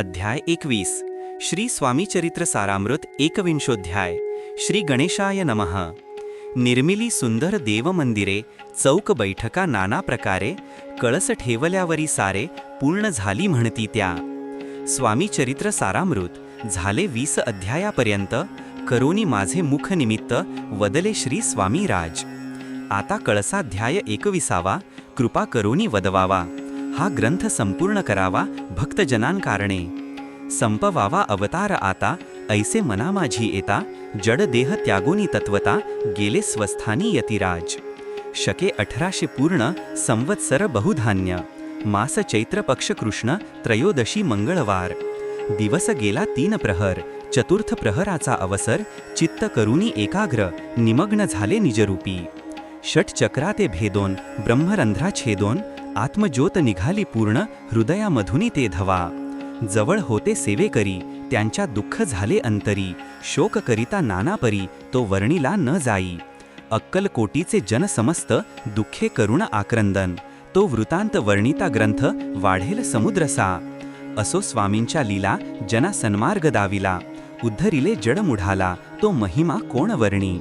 अध्याय एकवीस. श्री स्वामीचरित्र सारामृत एकविंशोध्याय. श्री गणेशाय नमः. निर्मिली सुंदर देवमंदिरे चौक बैठका नाना प्रकारे कळस ठेवल्यावरी सारे पूर्ण झाली म्हणती त्या. स्वामीचरित्र सारामृत झाले वीस अध्यायापर्यंत करोनी माझे मुख निमित्त वदले श्री स्वामीराज आता कळसाध्याय एकविसावा कृपा करोनी वदवावा. हा ग्रंथ संपूर्ण करावा भक्तजनांकारणे संपवावा अवतार आता ऐसे मना माझी येता जड देह त्यागोनी तत्वता गेले स्वस्थानी यतिराज. शके अठराशे पूर्ण संवत्सर बहुधान्य. मास चैत्र पक्ष कृष्ण त्रयोदशी मंगळवार. दिवस गेला तीन प्रहर चतुर्थ प्रहराचा अवसर चित्त करुणी एकाग्र निमग्न झाले निजरूपी. षटचक्रा ते भेदोन ब्रह्मरंध्रा छेदोन आत्मज्योत निघाली पूर्ण हृदयामधुनी ते धवा. जवळ होते सेवेकरी त्यांच्या दुःख झाले अंतरी. शोक करिता नानापरी तो वर्णीला न जाई. अक्कलकोटीचे जनसमस्त दुःखे करुण आक्रंदन. तो वृतांत वर्णिता ग्रंथ वाढेल समुद्रसा असो स्वामींच्या लीला जना सन्मार्ग दाविला. उद्धरिले जडमुढाला तो महिमा कोण वर्णी.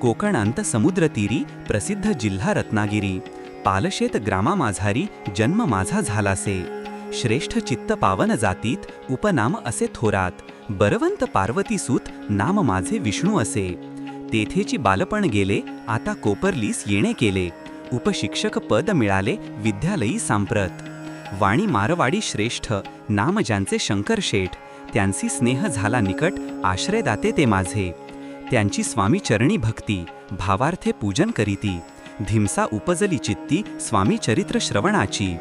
कोकणांत समुद्रतीरी प्रसिद्ध जिल्हा रत्नागिरी. पालशेत ग्रामा माझारी जन्म माझा झालासे. श्रेष्ठ चित्त पावन जातीत उपनाम असे थोरात. बरवंत पार्वती सूत नाम माझे विष्णू असे. तेथेची बालपण गेले आता कोपरलीस येणे केले. उपशिक्षक पद मिळाले विद्यालयी सांप्रत. वाणी मारवाडी श्रेष्ठ नाम ज्यांचे शंकर शेठ. त्यांची स्नेह झाला निकट आश्रयदाते ते माझे. त्यांची स्वामी चरणी भक्ती भावार्थे पूजन करीती. धिमसा उपजली चित्ती स्वामी चरित्र श्रवणाची.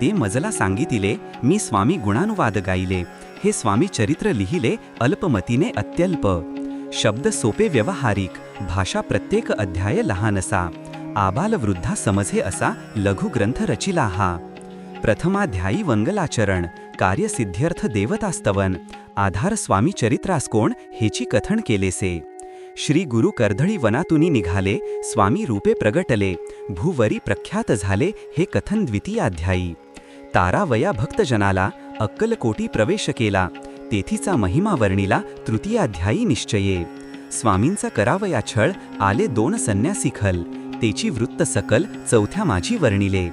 ते मजला सांगितिले मी स्वामी गुणानुवाद गायले हे स्वामी चरित्र लिहिले अल्पमतीने अत्यल्प. शब्द सोपे व्यवहारिक भाषा प्रत्येक अध्याय लहानसा. आबाल वृद्धा समजे असा लघुग्रंथ रचिला हा प्रथमाध्यायी वंगलाचरण कार्यसिद्ध्यर्थ देवतास्तवन. आधार स्वामी चरित्रास कोण हेची कथन केलेसे. श्री गुरु कर्धळी वनातुनी निघाले स्वामी रूपे प्रगटले भूवरी प्रख्यात झाले हे कथन द्वितीयाध्यायी. तारावया भक्तजनाला अक्कलकोटी प्रवेश केला तेथीचा महिमा वर्णिला तृतीयाध्यायी निश्चये. स्वामींचा करावया छळ आले दोन संन्यासी खल तेची वृत्त सकल चौथ्या माझी वर्णिले.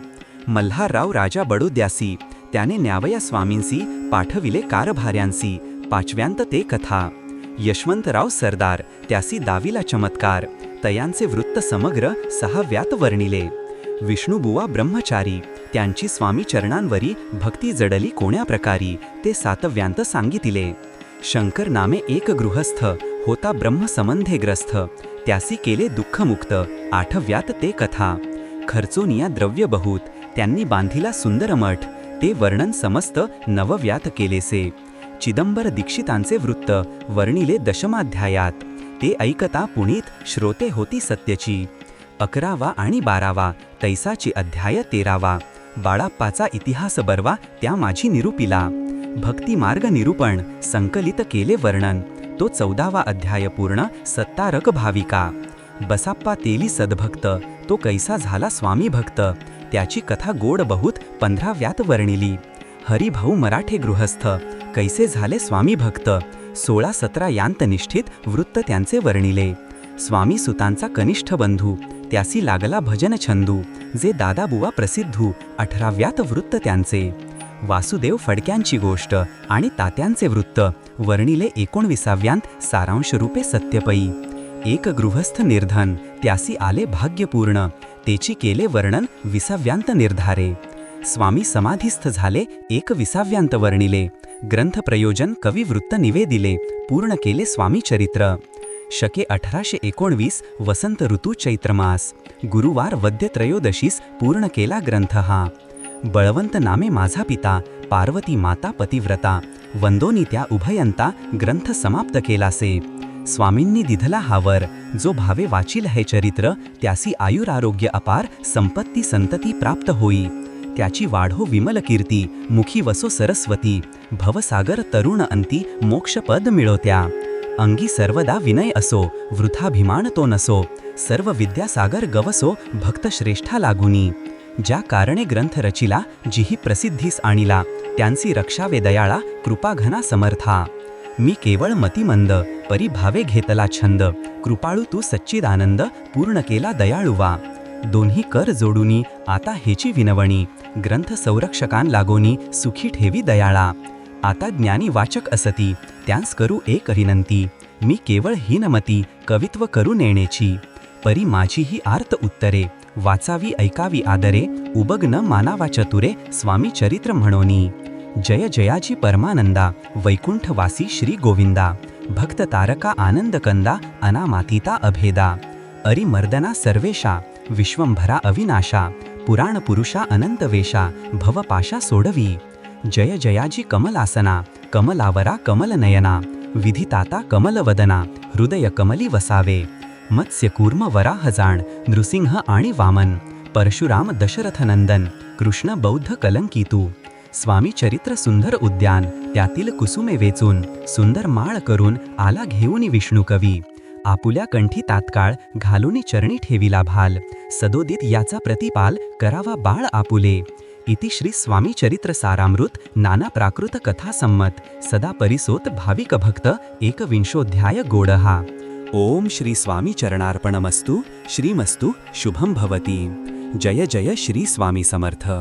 मल्हारराव राजा बडोद्यासी त्याने न्यावया स्वामींसी पाठविले कारभाऱ्यांसी पाचव्यांत ते कथा. यशवंतराव सरदार त्यासी दाविला चमत्कार तयांचे वृत्त समग्र सहाव्यात वर्णिले. विष्णुबुवा ब्रह्मचारी त्यांची स्वामी चरणांवरी भक्ती जडली कोण्या प्रकारी ते सातव्यांत सांगितिले. शंकर नामे एक गृहस्थ होता ब्रह्मसंबंधे ग्रस्थ त्यासी केले दुःखमुक्त आठव्यात ते कथा. खर्चोनिया द्रव्य बहुत त्यांनी बांधिला सुंदर मठ ते वर्णन समस्त नवव्यात केलेसे. चिदंबर दीक्षितांचे वृत्त वर्णिले दशमाध्यायात. ते ऐकता पुणीत श्रोते होती सत्यची. अकरावा आणि बारावा तैसाची अध्याय तेरावा. बाळाप्पाचा इतिहास बरवा त्या माझी निरूपिला. भक्तिमार्ग निरूपण संकलित केले वर्णन. तो चौदावा अध्याय पूर्ण सत्तारक भाविका. बसाप्पा तेली सद्भक्त तो कैसा झाला स्वामी भक्त. त्याची कथा गोड बहुत पंधराव्यात वर्णिली. हरिभाऊ मराठे गृहस्थ कैसे झाले स्वामी भक्त? सोळा सतरा यांतनिष्ठित वृत्त त्यांचे वर्णिले. स्वामी सुतांचा कनिष्ठ बंधू त्यासी लागला भजन छंदू जे दादाबुवा प्रसिद्धू अठराव्यात वृत्त त्यांचे. वासुदेव फडक्यांची गोष्ट आणि तात्यांचे वृत्त वर्णिले एकोणविसाव्यांत सारांश रूपे सत्यपई. एक गृहस्थ निर्धन त्यासी आले भाग्यपूर्ण तेची केले वर्णन विसाव्यांत निर्धारे. स्वामी समाधीस्थ झाले एक विसाव्यांत वर्णिले. ग्रंथ प्रयोजन कविवृत्त निवेदिले पूर्ण केले स्वामी चरित्र. शके अठराशे एकोणवीस वसंत ऋतू चैत्रमास. गुरुवार वद्य त्रयोदशीस पूर्ण केला ग्रंथ हा. बळवंत नामे माझा पिता पार्वती माता पतिव्रता. वंदोनी त्या उभयंता ग्रंथ समाप्त केलासे. स्वामींनी दिधला हावर जो भावे वाचील हे चरित्र त्यासी आयुरारोग्य अपार संपत्ती संतती प्राप्त होई. त्याची वाढो विमल कीर्ती मुखी वसो सरस्वती भवसागर तरुण अंती मोक्षपद मिळवत्या अंगी सर्वदा विनय असो वृथाभिमान तो नसो सर्व विद्यासागर गवसो भक्तश्रेष्ठा लागुनी. ज्या कारणे ग्रंथ रचिला जिही प्रसिद्धीस आणिला त्यांची रक्षावे दयाळा कृपाघना समर्था. मी केवळ मतिमंद परिभावे घेतला छंद कृपाळू तू सच्चिदानंद पूर्ण केला दयाळुवा. दोन्ही कर जोडूनी आता हेची विनवणी. ग्रंथ संरक्षकां लागोनी सुखी ठेवी दयाळा. आता ज्ञानी वाचक असती त्यांस करू एक विनंती. मी केवळ हीनमती कवित्व करू नेण्याची परी माझी ही आर्त उत्तरे. वाचावी ऐकावी आदरे उबग न मानावा चतुरे स्वामी चरित्र म्हणोनी. जय जयाजी परमानंदा वैकुंठवासी श्री गोविंदा. भक्त तारका आनंद कंदा अनामातिता अभेदा. अरी मर्दना सर्वेशा. विश्वंभरा अविनाशा पुराण पुरुषा अनंतवेशा भवपाशा सोडवी। जय जयाजी कमलासना कमलावरा कमलनयना विधिताता कमलवदना हृदय कमली वसावे। मत्स्य कूर्म वराह नृसिंह आणि वामन परशुराम दशरथनंदन कृष्ण बौद्ध कलंकितू। स्वामी चरित्र सुंदर उद्यान त्यातील कुसुमे वेचून सुंदर माळ करून आला घेऊन विष्णू कवी। आपुल्या कंठी तात्काळ घालूनी चरणी ठेविला भाल. सदोदित याचा प्रतिपाल करावा बाळ आपुले. इति श्री स्वामी चरित्र सारामृत नाना प्राकृत कथा संमत सदा परिसोत भाविक भक्त एकविंशोध्याय गोडहा. ओम श्री स्वामी चरणार्पणमस्तु श्रीमस्तु शुभम भवती. जय जय श्री स्वामी समर्थ.